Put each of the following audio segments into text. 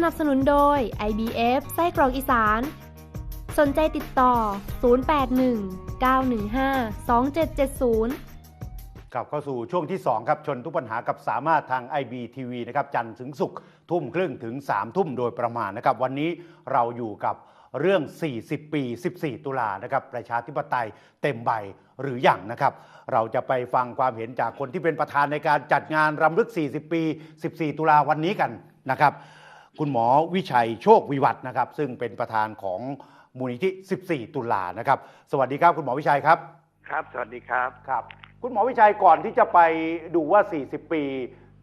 สนับสนุนโดย IBF ไส้กรอกอีสาน สนใจติดต่อ 081 915 2770 กลับเข้าสู่ช่วงที่ 2 ครับ ชนทุกปัญหากับสามารถทาง IBTV นะครับจันทร์ถึงศุกร์ทุ่มครึ่งถึง 3 ทุ่มโดยประมาณนะครับ วันนี้เราอยู่กับเรื่อง 40 ปี 14 ตุลานะครับ ประชาธิปไตยเต็มใบหรืออย่างนะครับ เราจะไปฟังความเห็นจากคนที่เป็นประธานในการจัดงานรำลึก 40 ปี 14 ตุลาวันนี้กันนะครับ คุณหมอวิชัยโชควิวัฒน์นะครับ ซึ่งเป็นประธานของมูลนิธิ 14 ตุลานะครับ สวัสดีครับคุณหมอวิชัยครับครับ สวัสดีครับครับ คุณหมอวิชัยก่อนที่จะไปดูว่า 40 ปี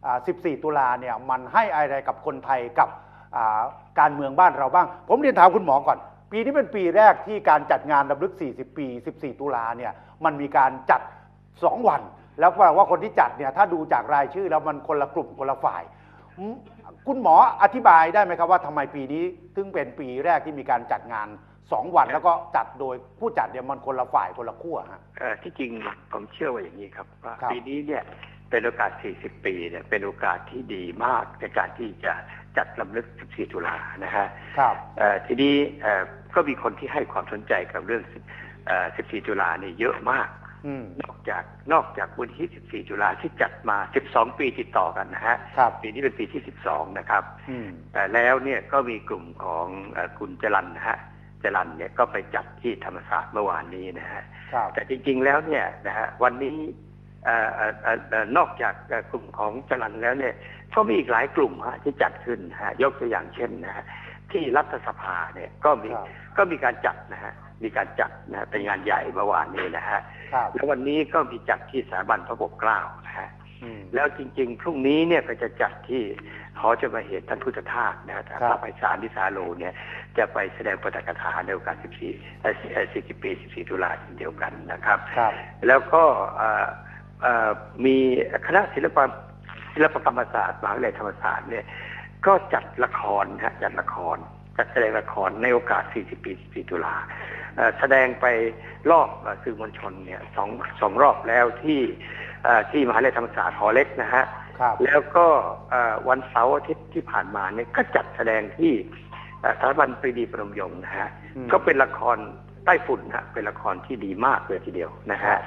อ่า14 ตุลาเนี่ยมันให้อะไรกับคนไทยกับอ่าการเมืองบ้านเราบ้าง ผมเรียนถามคุณหมอก่อน ปีนี้เป็นปีแรกที่การจัดงานรำลึก 40 ปี 14 ตุลาเนี่ยมันมีการจัด 2 วัน แล้วแปลว่าคนที่จัดเนี่ยถ้าดูจากรายชื่อแล้วมันคนละกลุ่มคนละฝ่ายอืม คุณหมออธิบายได้ไหมครับว่าทำไมปีนี้ถึงเป็นปีแรกที่มีการจัดงาน 2 วัน แล้วก็จัดโดยผู้จัดเนี่ยมันคนละฝ่ายคนละขั้วฮะ เอ่อที่จริงผมเชื่อว่าอย่างนี้ครับว่าครับ ปีนี้เนี่ยเป็นโอกาส 40 ปีเนี่ยเป็นโอกาสที่ดีมากในการที่จะจัดลำลึก 14 ตุลานะฮะครับ เอ่อทีนี้เอ่อก็มีคนที่ให้ความสนใจกับเรื่องเอ่อ14 ตุลาเนี่ยเยอะมากอืม นอกจากนอกจากวันที่ 14 ตุลาที่จัดมา 12 ปีติดต่อกันนะฮะครับปีนี้เป็นปีที่ 12 นะครับอืมแต่แล้วเนี่ยก็มีกลุ่มของเอ่อคุณจรันนะฮะจรันเนี่ยก็ไปจัดที่ธรรมศาสตร์เมื่อวานนี้นะฮะครับแต่จริงๆแล้วเนี่ยนะฮะวันนี้เอ่อเอ่อเอ่อเอ่อนอกจากเอ่อกลุ่มของจรันแล้วเนี่ย ก็มีอีกหลายกลุ่มฮะที่จัดขึ้นนะฮะยกตัวอย่างเช่นนะฮะที่รัฐสภาเนี่ยก็มีครับก็มีการจัดนะฮะ มีการจัดนะฮะเป็นงานใหญ่เมื่อวานนี้นะฮะครับแล้ววันนี้ก็มีจัดที่สถาบันพระปกเกล้านะฮะอืมแล้วจริง ๆ พรุ่งนี้เนี่ยก็จะจัดที่หอจะมาเหตุท่านพุทธทาสนะฮะครับพระไพศาลนิสาโลเนี่ยจะไปแสดงปฐกถาในโอกาส14เอ่อ40ปี 14 ตุลาเช่นเดียวกันนะครับครับแล้วก็เอ่อเอ่อมีคณะศิลปะศิลปกรรมศาสตร์มหาวิทยาลัยธรรมศาสตร์เนี่ยก็จัดละครนะฮะจัดละคร จัดแสดงละครในโอกาส 40 ปี14ตุลาเอ่อแสดงไปรอบเอ่อสื่อมวลชนเนี่ยสองสองรอบแล้วที่เอ่อที่มหาวิทยาลัยธรรมศาสตร์หอเล็กนะฮะครับแล้วก็เอ่อวันเสาร์อาทิตย์ที่ผ่านมาเนี่ยก็จัดแสดงที่เอ่อสถาบันปรีดีประนมยงค์นะฮะอืมก็เป็นละครใต้ฝุ่นนะฮะเป็นละครที่ดีมากเลยทีเดียวนะครัฮะบ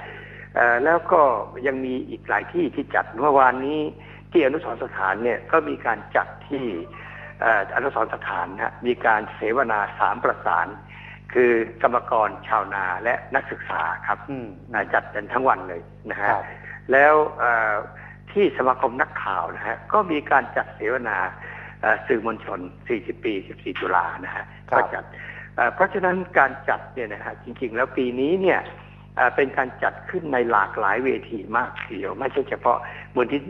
เอ่อแล้วก็ยังมีอีกหลายที่ที่จัดเมื่อวานนี้ที่อนุสรณ์สถานเนี่ยก็มีการจัดที่เอ่ออนุสรณ์สถานนะฮะมีการเสวนาสามประสาน คือกรรมกรชาวนาและนักศึกษาครับอืมอ่าจัดกันทั้งวันเลยนะคฮะรับแล้วเอ่อที่สมาคมนักข่าวนะฮะก็มีการจัดเสวนาเอ่อสื่อมวลชน 40 ปี 14 ตุลานะฮะครับก็จัดเอ่อเพราะฉะนั้นการจัดเนี่ยนะฮะจริงๆ แล้วปีนี้เนี่ย เอ่อเป็นการจัดขึ้นในหลากหลายเวทีมากทีเดียว ไม่ใช่เฉพาะมูลที่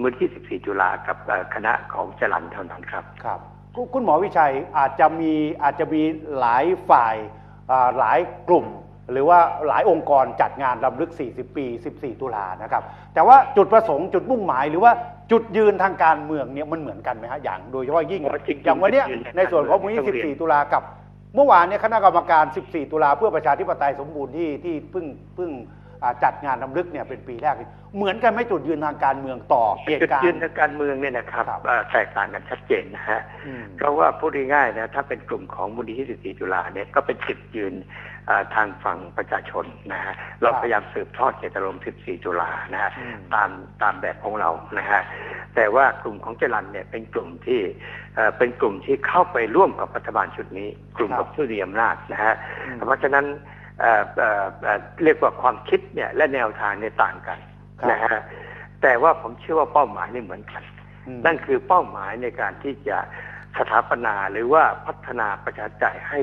มูลที่14ตุลากับเอ่อคณะของจรันเท่านั้นครับครับคุคุณหมอวิชัยอาจจะมีอาจจะมีหลายฝ่ายอ่าหลายกลุ่ม หรือว่าหลายองค์กรจัดงานรำลึก 40 ปี 14 ตุลานะครับ แต่ว่าจุดประสงค์จุดมุ่งหมายหรือว่าจุดยืนทางการเมืองเนี่ยมันเหมือนกันไหมฮะอย่างโดยเฉพาะยิ่งอ๋อจริงๆอย่างวันเนี้ยจุดยืนทางการในส่วนของมูลเมืองต้องเรียนที่14 ตุลากับ เมื่อวานเนี่ยคณะกรรมการ 14 ตุลาเพื่อประชาธิปไตยสมบูรณ์ที่ที่เพิ่งเพิ่งอ่าจัดงานรำลึกเนี่ยเป็นปีแรก เหมือนกันไหม่จุดยืนทางการเมืองต่อเหจุตุดการยืนณ์ทางการเมืองเนี่ยนะครับครับเอ่อแตกต่างกันชัดเจนนะฮะอืมเพราะว่าพูดง่ายๆนะถ้าเป็นกลุ่มของมูลนิธิ14ตุลาเนี่ยก็เป็นจุดยืนเอ่อ ทางฝั่งประชาชนนะฮะเราครับพยายามสืบทอดเจตนารมณ์ 14 ตุลานะฮะอืมตามตามแบบของเรานะฮะแต่ว่ากลุ่มของเจรันเนี่ยเป็นกลุ่มที่เอ่อเป็นกลุ่มที่เข้าไปร่วมกับรัฐบาลชุดนี้ กลุ่มครับกับผู้มีอำนาจนะฮะอืมเพราะฉะนั้นเอ่อเอ่อเอ่อเรียกว่าความคิดเนี่ยและแนวทางเนี่ยต่างกันครับนะฮะแต่ว่าผมเชื่อว่าเป้าหมายนี่เหมือนกันอืมนั่นคือเป้าหมายในการที่จะ สถาปนาหรือว่าพัฒนาประชาธิปไตยให้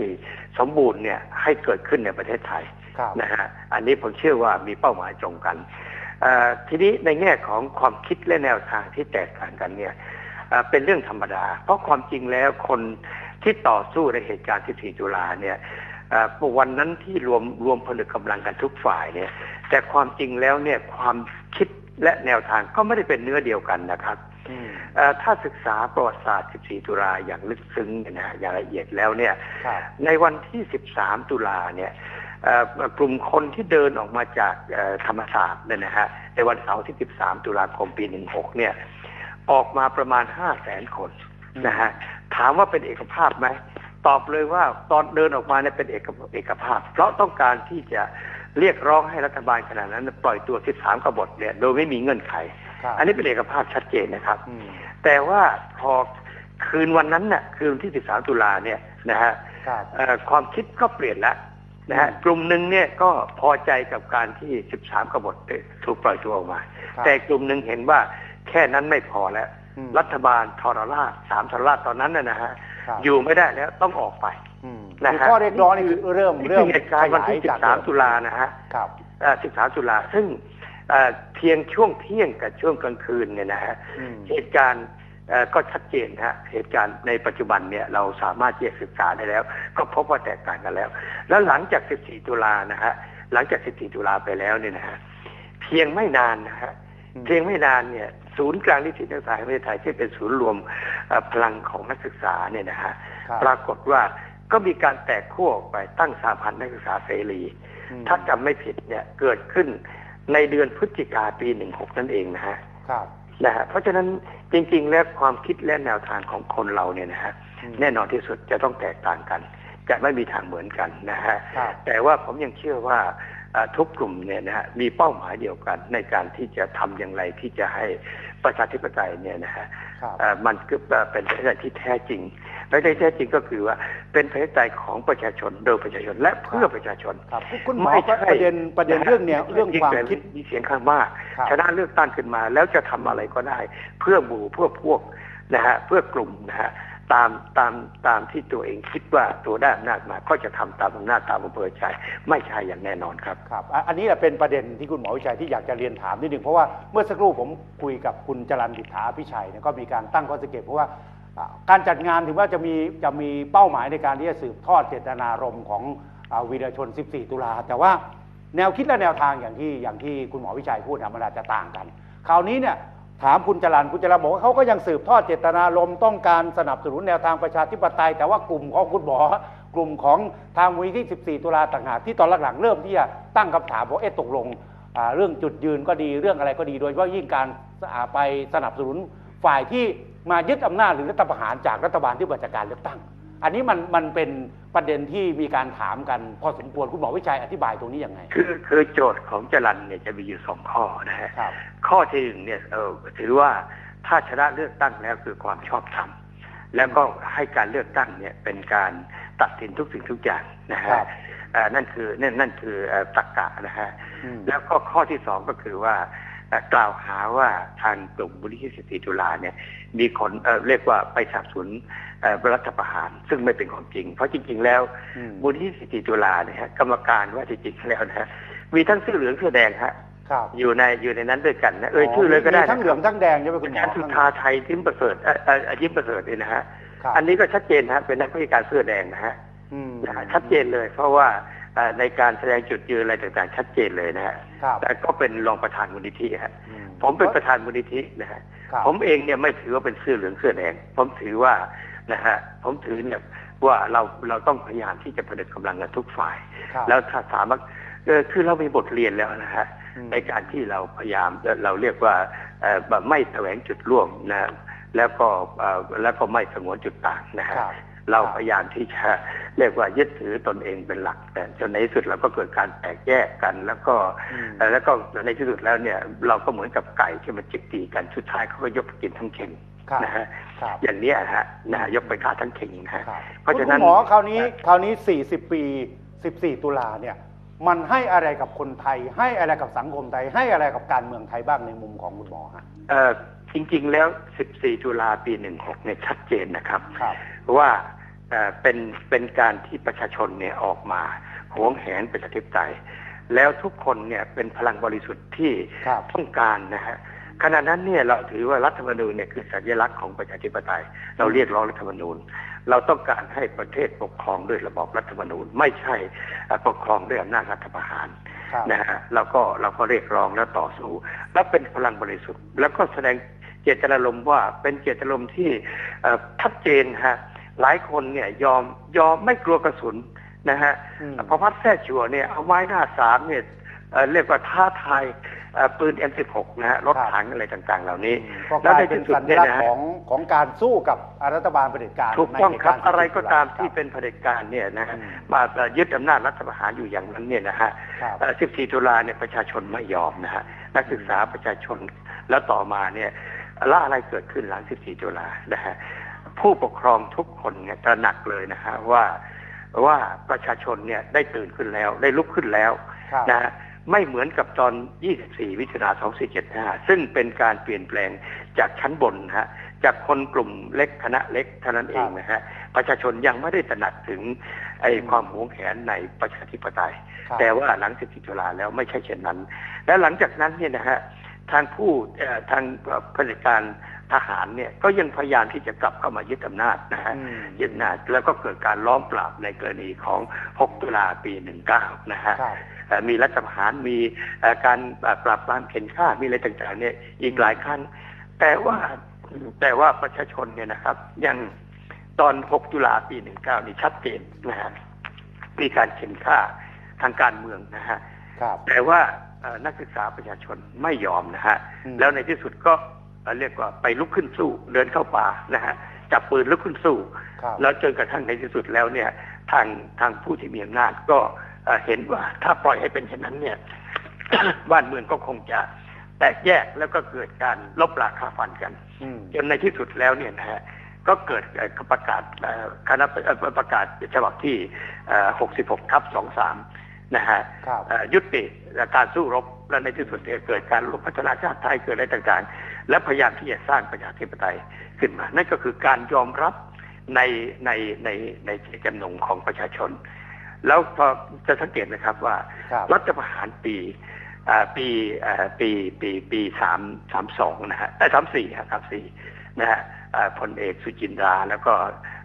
สมบูรณ์เนี่ยให้เกิดขึ้นในประเทศไทยครับนะฮะอันนี้ผมเชื่อว่ามีเป้าหมายตรงกันเอ่อทีนี้ในแง่ของความคิดและแนวทางที่แตกต่างกันเนี่ยเอ่อเป็นเรื่องธรรมดา เพราะความจริงแล้วคนที่ต่อสู้ในเหตุการณ์ 14 ตุลาเนี่ยเอ่อวันนั้นที่รวมรวมผลึกกำลังกันทุกฝ่ายเนี่ยแต่ความจริงแล้วเนี่ยความคิดและแนวทางก็ไม่ได้เป็นเนื้อเดียวกันนะครับอืมเอ่อ ถ้าศึกษาประวัติศาสตร์ 14 ตุลาอย่างลึกซึ้งเนี่ยนะฮะอย่างละเอียดแล้วเนี่ยครับในวันที่ 13 ตุลาเนี่ยเอ่อกลุ่มคนที่เดินออกมาจากเอ่อธรรมศาสตร์เนี่ยนะฮะในวันเสาร์ที่ 13 ตุลาคมปี 16 เนี่ยออกมาประมาณ 5 0 0แสนคนนะฮะถามว่าเป็นเอกภาพไหมตอบเลยว่าตอนเดินออกมาเนี่ยเป็นเอกเอกภาพ เพราะต้องการที่จะเรียกร้องให้รัฐบาลขณะนั้น ปล่อยตัว 13 กบฏเนี่ยโดยไม่มีเงื่อนไขครับ อันนี้เป็นเอกภาพชัดเจนนะครับอืมแต่ว่าพอคืนวันนั้นน่ะคืนที่ 13 ตุลาเนี่ยนะฮะครับเอ่อความคิดก็เปลี่ยนแล้วนะฮะอืมกลุ่มหนึ่งเนี่ยก็พอใจกับการที่ 13 กบฏถูกปล่อยตัวออกมาครับแต่กลุ่มหนึ่งเห็นว่าแค่นั้นไม่พอแล้วอืมรัฐบาลทรราชสามทรราชตอนนั้นน่ะนะฮะครับอยู่ไม่ได้แล้วต้องออกไปอืมนะคือฮะข้อเรียกร้องนี่คือเริ่มนี่เริ่คืมอเหตุการณ์วันที่ขยายจาก13 ตุลานะฮะครับเอ่อ13 ตุลาซึ่ง เอ่อเพียงช่วงเที่ยงกับช่วงกลางคืนเนี่ยนะฮะอืมเหตุการณ์เอ่อก็ชัดเจนฮะเหตุการณ์ในปัจจุบันเนี่ยเราสามารถที่จะศึกษาได้แล้ว ก็พบว่าแตกต่างกันแล้ว แล้วหลังจาก 14 ตุลานะฮะหลังจาก 14 ตุลาไปแล้วเนี่ยนะฮะเพียงไม่นานนะฮะอืมเพียงไม่นานเนี่ยศูนย์กลางนิสิตนักศึกษาแห่งประเทศไทยที่เป็นศูนย์รวมเอ่อพลังของนักศึกษาเนี่ยนะฮะครับปรากฏว่าก็มีการแตกขั้วออกไปตั้งสาพันธ์นักศึกษาเสรีอืมถ้าจำไม่ผิดเนี่ยเกิดขึ้น ในเดือนพฤศจิกาปี16นั่นเองนะฮะครับนะฮะเพราะฉะนั้นจริง ๆ แล้วความคิดและแนวทางของคนเราเนี่ยนะฮะอืมแน่นอนที่สุดจะต้องแตกต่างกัน จะไม่มีทางเหมือนกันนะฮะครับแต่ว่าผมยังเชื่อว่าเอ่อทุกกลุ่มเนี่ยนะฮะมีเป้าหมายเดียวกันในการที่จะทำอย่างไรที่จะให้ ประชาธิปไตยเนี่ยนะฮะครับเอ่อมันก็เป็นประชาธิปไตยที่แท้จริงและที่แท้จริงก็คือว่าเป็นประชาธิปไตยของประชาชนโดยประชาชนและเพื่อประชาชนครับคุณหมอไม่ใช่ประเด็นประเด็นเรื่องเนี้ยเรื่องความคิดมีเสียงข้างมากครับชนะเลือกตั้งขึ้นมาแล้วจะทำอะไรก็ได้ เพื่อหมู่เพื่อพวกนะฮะเพื่อกลุ่มนะฮะ ตามตามตามที่ตัวเองคิดว่าตัวได้อำนาจมาก็จะทำตามอำนาจตามอำเภอใจไม่ใช่อย่างแน่นอนครับครับอันนี้แหละเป็นประเด็นที่คุณหมอวิชัยที่อยากจะเรียนถามนิดหนึ่งเพราะว่าเมื่อสักครู่ผมคุยกับคุณจรันดิษฐาพิชัยเนี่ยก็มีการตั้งข้อสังเกตเพราะว่าการจัดงานถือว่าจะมีจะมีเป้าหมายในการที่จะสืบทอดเจตนารมณ์ของอวีรชน 14 ตุลา แต่ว่าแนวคิดและแนวทางอย่างที่อย่างที่คุณหมอวิชัยพูดนะมันอาจจะต่างกัน คราวนี้เนี่ย ถามคุณจรันคุณจรันบอกว่าเขาก็ยังสืบทอดเจตนารมณ์ต้องการสนับสนุนแนวทางประชาธิปไตย แต่ว่ากลุ่มของคุณหมอกลุ่มของทางมูลที่ 14 ตุลาต่างหากที่ตอนหลังๆเริ่มที่จะตั้งคำถามว่าเอ๊ะตกลงเรื่องจุดยืนก็ดีเรื่องอะไรก็ดีโดยเฉพาะยิ่งการไปสนับสนุนฝ่ายที่มายึดอำนาจหรือรัฐประหารจากรัฐบาลที่มาจากการเลือกตั้ง อันนี้มันมันเป็นประเด็นที่มีการถามกัน พอสมควรคุณหมอวิชัยอธิบายตรงนี้ยังไง คือคือโจทย์ของจรันเนี่ยจะมีอยู่สองข้อนะฮะครับข้อที่หนึ่งเนี่ยเออถือว่าถ้าชนะเลือกตั้งแล้วคือความชอบธรรมแล้วก็ให้การเลือกตั้งเนี่ยเป็นการตัดสินทุกสิ่งทุกอย่างนะครัฮะบเอ่อนั่นคือนั่นนั่นคือเอ่อตรรกะนะฮะอืมแล้วก็ข้อที่สองก็คือว่าเอ่อ กล่าวหาว่าทางกลุ่มบุริสิทธิตุลาเนี่ยมีคนเอ่อเรียกว่าไปสนับสนุนเอ่อรัฐประหาร ซึ่งไม่เป็นความจริง เพราะจริง ๆ แล้วอืมมูลนิธิสิทธิตุลาเนี่ยฮะกรรมการว่าจริงๆแล้วนะฮะมีทั้งเสื้อเหลืองเสื้อแดงฮะครับอยู่ในอยู่ในนั้นด้วยกันนะเอ่ยชื่อเลยก็ได้มีทั้งเหลืองทั้งแดงใช่ไหมคุณหมออาจารย์สุธาไทยยิ้มประเสริฐเอ่อเอ่อยิ้มประเสริฐเนี่ยนะฮะครับอันนี้ก็ชัดเจนนะฮะเป็นนักวิชาการเสื้อแดงนะฮะอืมนะฮะชัดเจนเลย เพราะว่าเอ่อ ในการแสดงจุดยืนอะไรต่างๆ ชัดเจนเลยนะฮะครับแต่ก็เป็นรองประธานมูลนิธิฮะอืผมเป็นประธานมูลนิธินะฮะครับผมเองเนี่ยไม่ถือว่าเป็นเสื้อเหลืองเสื้อแดงผมถือว่านะฮะผมถือเนี่ยว่าเราเราต้องพยายามที่จะผลิตกำลังกันทุกฝ่ายครับแล้วถ้าสามารถเออคือเรามีบทเรียนแล้วนะฮะอืมในการที่เราพยายามเราเรียกว่าเอ่อแบบไม่แสวงจุดร่วมนะแล้วก็เอ่อแล้วก็ไม่สงวนจุดต่างนะฮะครับ เราครับพยายามที่จะเรียกว่ายึดถือตนเองเป็นหลัก แต่จนในที่สุดเราก็เกิดการแตกแยกกัน แล้วก็อืมเอ่อแล้วก็ในที่สุดแล้วเนี่ยเราก็เหมือนกับไก่ที่มันจิกตีกันสุดท้ายเขาก็ยกไปกินทั้งเข่งครับนะฮะครับอย่างเนี้ยฮะนะฮะยกไปฆ่าทั้งเข่งนะฮะครับเพราะฉะนั้นคุณหมอคราวนี้คราวนี้ 40 ปี 14 ตุลาเนี่ยมันให้อะไรกับคนไทย ให้อะไรกับสังคมไทย ให้อะไรกับการเมืองไทยบ้างในมุมของคุณหมอฮะเอ่อจริง ๆ แล้ว 14 ตุลาปี 16เนี่ยชัดเจนนะครับครับ ว่าเอ่อเป็นเป็นการที่ประชาชนเนี่ยออกมาหวงแหนประชาธิปไตย แล้วทุกคนเนี่ยเป็นพลังบริสุทธิ์ที่ครับต้องการนะฮะขณะนั้นเนี่ยเราถือว่ารัฐธรรมนูญเนี่ยคือสัญลักษณ์ของประชาธิปไตย เราเรียกร้องรัฐธรรมนูญ เราต้องการให้ประเทศปกครองด้วยระบอบรัฐธรรมนูญ ไม่ใช่เอ่อปกครองด้วยอำนาจรัฐประหารครับนะฮะเราก็เราก็เรียกร้องและต่อสู้ และเป็นพลังบริสุทธิ์ แล้วก็แสดงเจตนารมณ์ว่าเป็นเจตนารมณ์ที่เอ่อชัดเจนฮะ หลายคนเนี่ยยอมยอมไม่กลัวกระสุนนะฮะอืมพอพัดแท้ชัวเนี่ยเอาไม้หน้าสามเนี่ยเอ่อเรียกว่าท้าทายเอ่อปืน M16 นะฮะรถครับถังอะไรต่างๆ เหล่านี้ก็กแล้วลาในยเป็นที่สุดสัญเนี่ยลักษนะณ์ฮะของของการสู้กับรัฐบาลเผด็จการถูกต้องในเหตุครับกาอะไรก็ตาม14ที่เป็นเผด็จการเนี่ยนะฮะอืมมายึดอำนาจรัฐประหารอยู่อย่างนั้นเนี่ยนะฮะครับเอ่อ14 ตุลาเนี่ยประชาชนไม่ยอมนะฮะนักศึกษาประชาชนแล้วต่อมาเนี่ยแล้วอะไรเกิดขึ้นหลัง 14 ตุลานะฮะ ผู้ปกครองทุกคนเนี่ยตระหนักเลยนะฮะว่าว่าประชาชนเนี่ยได้ตื่นขึ้นแล้ว ได้ลุกขึ้นแล้วครับนะฮะไม่เหมือนกับตอน 24 มิถุนา2475 ซึ่งเป็นการเปลี่ยนแปลงจากชั้นบนนะฮะ จากคนกลุ่มเล็กคณะเล็กเท่านั้นเองนะฮะ ประชาชนยังไม่ได้ตระหนักถึงไอ้ความหวงแหนในประชาธิปไตยครับแต่ว่าหลัง 14 ตุลาแล้วไม่ใช่เช่นนั้น และหลังจากนั้นเนี่ยนะฮะ ทางผู้เอ่อทางเอ่อเผด็จการ ทหารเนี่ยก็ยังพยายามที่จะกลับเข้ามายึดอำนาจนะฮะอืมยึดอำนาจแล้วก็เกิดการล้อมปราบในกรณีของ 6 ตุลาปี 19 นะฮะครับเอ่อมีรัฐประหารมีเอ่อการเอ่อปราบปรามเข็นฆ่ามีอะไรต่างๆเนี่ยอีกหลายครั้งแต่ว่าแต่ว่าประชาชนเนี่ยนะครับ ยังตอน 6 ตุลาปี 19 นี่ชัดเจนนะฮะมีการเข็นฆ่าทางการเมืองนะฮะครับแต่ว่าเอ่อนักศึกษาประชาชนไม่ยอมนะฮะอืมแล้วในที่สุดก็ เอ่อเรียกว่าไปลุกขึ้นสู้เดินเข้าป่านะฮะจับปืนลุกขึ้นสู้ครับแล้วจนกระทั่งในที่สุดแล้วเนี่ยทางทางผู้ที่มีอำนาจก็เอ่อเห็นว่าถ้าปล่อยให้เป็นเช่นนั้นเนี่ยบ้านเมืองก็คงจะแตกแยกแล้วก็เกิดการลบราคาฟันกันอืมจนในที่สุดแล้วเนี่ยนะฮะก็เกิดเอ่อประกาศเอ่อคณะเอ่อประกาศฉบับที่เอ่อ66 ทับ 23 นะฮะครับเอ่อยุติการสู้รบและในที่สุดเนี่ยเกิดการรบพัฒนาชาติไทยเกิดอะไรต่างๆ และพยายามที่จะสร้างประชาธิปไตยขึ้นมา นั่นก็คือการยอมรับในในในในเจตจำนงของประชาชน แล้วพอจะสังเกตนะครับว่าครับรัฐประหารปีอ่าปีอ่าปีปีปีสามสามสองนะฮะสามสี่ครับสามสี่นะฮะอ่าพลเอกสุจินดาแล้วก็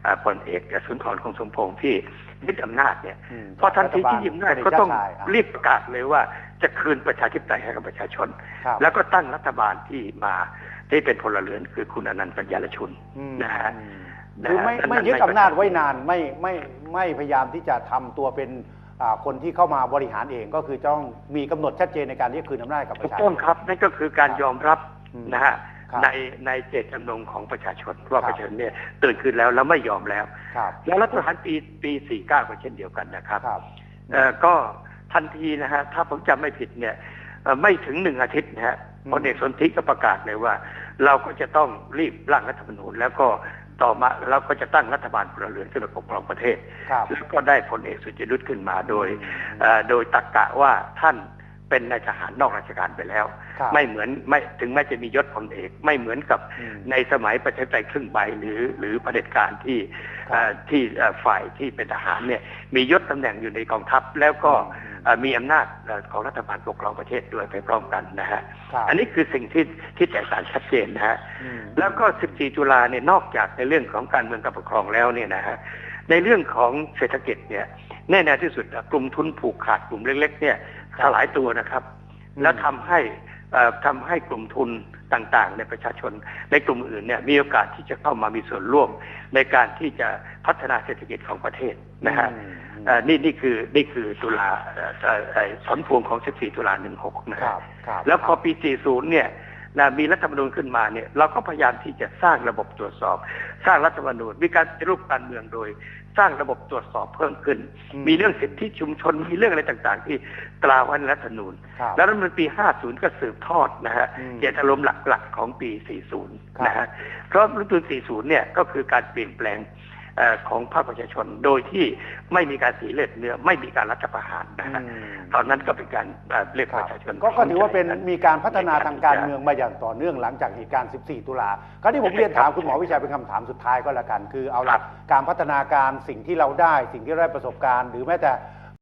อ่าพลเอกสุนทรคงสมพงษ์ที่ ยึดอำนาจเนี่ยอืมพอทันทีที่ยึดอำนาจก็ต้องรัฐบาลเผด็จการชายอะรีบประกาศเลยว่าจะคืนประชาธิปไตยให้กับประชาชนครับแล้วก็ตั้งรัฐบาลที่มาที่เป็นพลเรือนคือคุณอนันต์ปัญญารชุนอืมนะฮะอืมนะฮะคือไม่นั่นไม่นั่นยึดไม่อำนาจประกาศไว้นานไม่ไม่ไม่พยายามที่จะทำตัวเป็นอ่าคนที่เข้ามาบริหารเองก็คือต้องมีกำหนดชัดเจนในการที่จะคืนอำนาจกับปถูระกชาชต้องนครับนั่นก็คือการยอมรับอืมนะฮะครับ ในในเจตจำนงของประชาชนว่าครับประชาชนเนี่ยตื่นขึ้นแล้วแล้วไม่ยอมแล้วครับแล้วรัฐประหารปีปี49ก็เช่นเดียวกันนะครับครับเอ่อก็ทันทีนะฮะถ้าผมจำไม่ผิดเนี่ยเอ่อไม่ถึงหนึ่งอาทิตย์นะฮะอืมพลเอกสนธิก็ประกาศเลยว่า เราก็จะต้องรีบร่างรัฐธรรมนูญแล้วก็ต่อมาเราก็จะตั้งรัฐบาลพลเรือนขึ้นมาปกครองประเทศครับแล้วก็ได้พลเอกสุจิรุตขึ้นมาโดยอืมเอ่อโดยตักกะว่าท่าน เป็นนายทหารนอกราชการไปแล้วครับไม่เหมือนไม่ถึงแม้จะมียศพลเอก ไม่เหมือนกับอืมในสมัยประชาธิปไตยครึ่งใบหรือ หรือเผด็จการที่ครับเอ่อที่เอ่อฝ่ายที่เป็นทหารเนี่ยมียศตำแหน่งอยู่ในกองทัพ แล้วก็อืมเอ่อมีอำนาจเอ่อของรัฐบาลปกครองประเทศด้วยไปพร้อมกันนะฮะครับอันนี้คือสิ่งที่ที่แตกต่างชัดเจนนะฮะอืมแล้วก็ 14ตุลาเนี่ยนอกจากในเรื่องของการเมืองการปกครองแล้วเนี่ยนะฮะในเรื่องของเศรษฐกิจเนี่ยแน่ๆที่สุดอะกลุ่มทุนผูกขาดกลุ่มเล็กๆเนี่ยครับ สลายตัวนะครับอืมแล้วทำให้เอ่อทำให้กลุ่มทุนต่างๆ ในประชาชน ในกลุ่มอื่นเนี่ยมีโอกาสที่จะเข้ามามีส่วนร่วม ในการที่จะพัฒนาเศรษฐกิจของประเทศนะฮะอืมเอ่อนี่นี่คือนี่คือตุลาเอ่อเอ่อเอ่อผลพวงของ 14 ตุลา 16 นะคฮะรับครับแล้วพอปี 40 เนี่ยนะมีรัฐธรรมนูญขึ้นมาเนี่ยเราก็พยายามที่จะสร้างระบบตรวจสอบ สร้างรัฐธรรมนูญมีการปฏิรูปการเมืองโดย สร้างระบบตรวจสอบเพิ่มขึ้นอืมมีเรื่องสิทธิชุมชน มีเรื่องอะไรต่างๆ ที่ตราไว้ในรัฐธรรมนูญครับแล้วรัฐธรรมนูญปี 50 ก็สืบทอดนะฮะอืมเจตอารมณ์หลักๆ ของปีครับ40 นะฮะ เพราะรัฐธรรมนูญ40 เนี่ยก็คือการเปลี่ยนแปลงเอ่อ ของภาคประชาชน โดยที่ไม่มีการสีเลือดเนื้อไม่มีการรัฐประหารนะฮะอืมตอนนั้นก็เป็นการเอ่อเรียกคปรับระชาชนก็ก็ถือว่าเป็นพร้อมใจกัมีการพัฒนาทางการเมืองมาอย่างต่อเนื่องหลังจากเหตุการณ์ 14 ตุลาคราวนี้ผมเรียนถามคุณหมอวิชัยเป็นคำถามสุดท้ายก็แล้วกัน คือเอาครัละบการพัฒนาการสิ่งที่เราได้ สิ่งที่เราได้ประสบการณ์ หรือแม้แต่